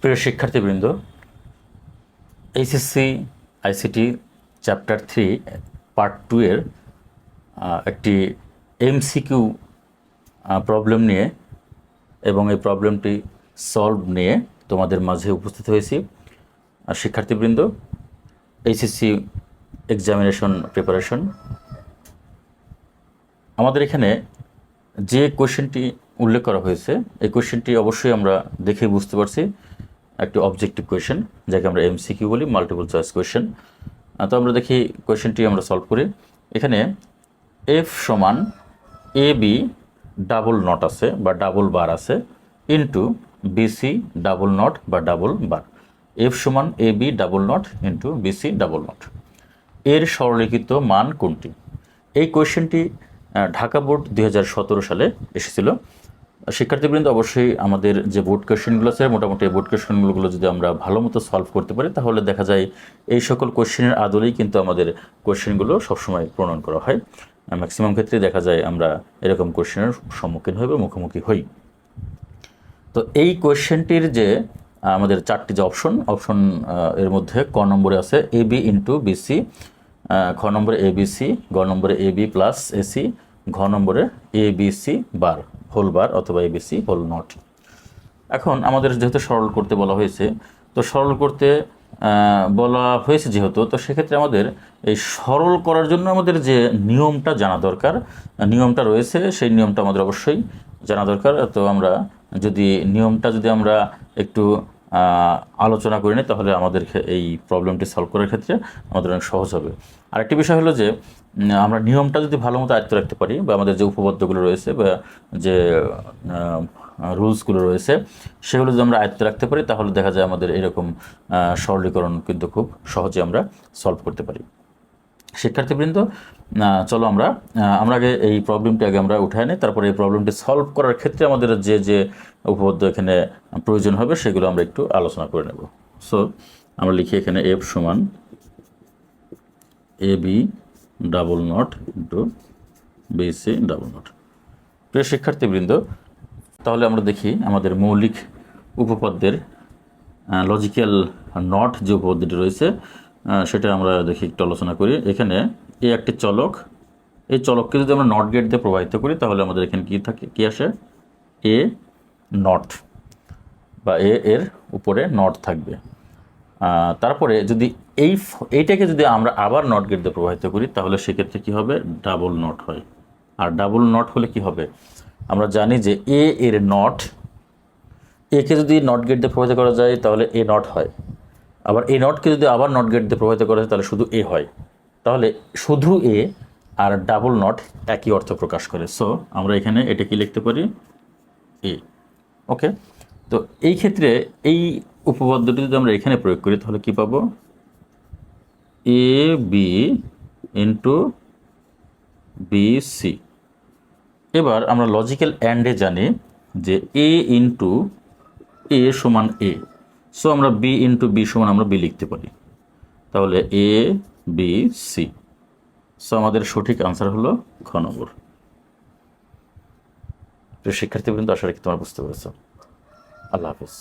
প্রিয় শিক্ষার্থীবৃন্দ, HSC, ICT chapter three, part two এর একটি এমসিকিউ প্রবলেম নিয়ে এবং এই প্রবলেমটি সলভ নিয়ে তোমাদের মাঝে উপস্থিত হয়েছি। শিক্ষার্থীবৃন্দ, এইচএসসি এক্সামিনেশন প্রিপারেশন আমাদের এখানে যে কোয়েশ্চেনটি উল্লেখ করা হয়েছে, এই কোয়েশ্চেনটি অবশ্যই আমরা দেখে বুঝতে পারছি। একটি অবজেক্টিভ কোয়েশ্চেন যাকে আমরা এমসিকিউ বলি মাল্টিপল চয়েস কোয়েশ্চেন তো আমরা দেখি কোয়েশ্চেনটি আমরা সলভ করি। এখানে এফ সমান এ বি ডাবল নট আছে বা ডাবল বার আছে ইন্টু বিসি ডাবল নট বা ডাবল বার। এফ সমান A B double not into BC double not এর সরলিখিত মান কোনটি? এই কোয়েশ্চেনটি আহ, ঢাকা বোর্ড দুই হাজার সতেরো সালে এসেছিল। শিক্ষার্থীবৃন্দ, অবশ্যই আমাদের যে বোর্ড কোয়েশ্চেনগুলো আছে, মোটামুটি বোর্ড কোয়েশ্চেনগুলো যদি আমরা ভালো মতো সলভ করতে পারি, তাহলে দেখা যায় এই সকল কোয়েশ্চেনের আদলেই কিন্তু আমাদের কোয়েশ্চেনগুলো সবসময় প্রণয়ন করা হয়। ম্যাক্সিমাম ক্ষেত্রে দেখা যায় আমরা এরকম কোয়েশ্চেনের সম্মুখীন হই বা মুখোমুখি হই। তো এই কোয়েশ্চেনটির যে আমাদের চারটি যে অপশন অপশন এর মধ্যে ক নম্বরে আছে এ বি ইন্টু বিসি খ নম্বরে এ বি সি গ নম্বরে এ বি প্লাস এসি ঘ নম্বরে A B C bar whole bar অথবা A B C whole not এখন আমাদের যেহেতু সরল করতে বলা হয়েছে, তো সরল করতে বলা হয়েছে যেহেতু, তো সেক্ষেত্রে আমাদের এই সরল করার জন্য আমাদের যে নিয়মটা জানা দরকার, নিয়মটা রয়েছে, সেই নিয়মটা আমাদের অবশ্যই জানা দরকার। তো আমরা যদি, নিয়মটা যদি আমরা একটু আলোচনা করি নিই তাহলে আমাদের এই প্রবলেমটি সলভ করার ক্ষেত্রে আমাদের অনেক সহজ হবে। আরেকটি বিষয় হলো যে আমরা নিয়মটা যদি ভালো মতো আয়ত্ত রাখতে পারি, বা আমাদের যে উপপাদ্যগুলো রয়েছে, বা যে রুলসগুলো রয়েছে, সেগুলো যদি আমরা আয়ত্ত রাখতে পারি, তাহলে দেখা যায় আমাদের এরকম সরলীকরণ কিন্তু খুব সহজে আমরা সলভ করতে পারি। শিক্ষার্থীবৃন্দ চলো আমরা আমরা আগে এই প্রবলেমটি আগে আমরা উঠায় নিই, তারপরে এই প্রবলেমটি সলভ করার ক্ষেত্রে আমাদের যে যে উপপাদ্য এখানে প্রয়োজন হবে সেগুলো আমরা একটু আলোচনা করে নেব। সো আমরা লিখি এখানে এফ সমান A B double not into B C double not প্রিয় শিক্ষার্থীবৃন্দ, তাহলে আমরা দেখি আমাদের মৌলিক উপপাদ্যের লজিক্যাল নট যে উপপাদ্যটি রয়েছে সেটা আমরা দেখি, একটু আলোচনা করি। এখানে এ একটি চলক। এই চলককে যদি আমরা নট গেট দিয়ে প্রবাহিত করি, তাহলে আমাদের এখানে কি থাকে, কি আসে? এ নট বা এ এর উপরে নট থাকবে। তারপরে যদি এই এইটাকে যদি আমরা আবার নট গেট দিয়ে প্রবাহিত করি, তাহলে সেক্ষেত্রে কি হবে? ডাবল নট হয়। আর ডাবল নট হলে কি হবে? আমরা জানি যে এ এর নট একে যদি নট গেট দিয়ে প্রবাহিত করা যায়, তাহলে এ নট হয়। আবার এই নটকে যদি আবার নট গেট দিয়ে প্রভাবিত করা যায় তাহলে শুধু এ হয়। তাহলে শুধু এ আর ডাবল নট একই অর্থ প্রকাশ করে। সো আমরা এখানে এটা কি লিখতে পারি এ ওকে তো এই ক্ষেত্রে এই উপপাদ্যটি যদি আমরা এখানে প্রয়োগ করি, তাহলে কি পাবো? A B into B C এবার আমরা লজিক্যাল অ্যান্ডে জানি যে এ ইন্টু এ সমান এ সো আমরা বি ইন্টু বি সমান আমরা বি লিখতে পারি। তাহলে এ বি সি সো আমাদের সঠিক আনসার হলো ঘ নম্বর। প্রিয় শিক্ষার্থীবৃন্দ আশা রাখি তোমরা বুঝতে পেরেছ। আল্লাহ হাফিজ।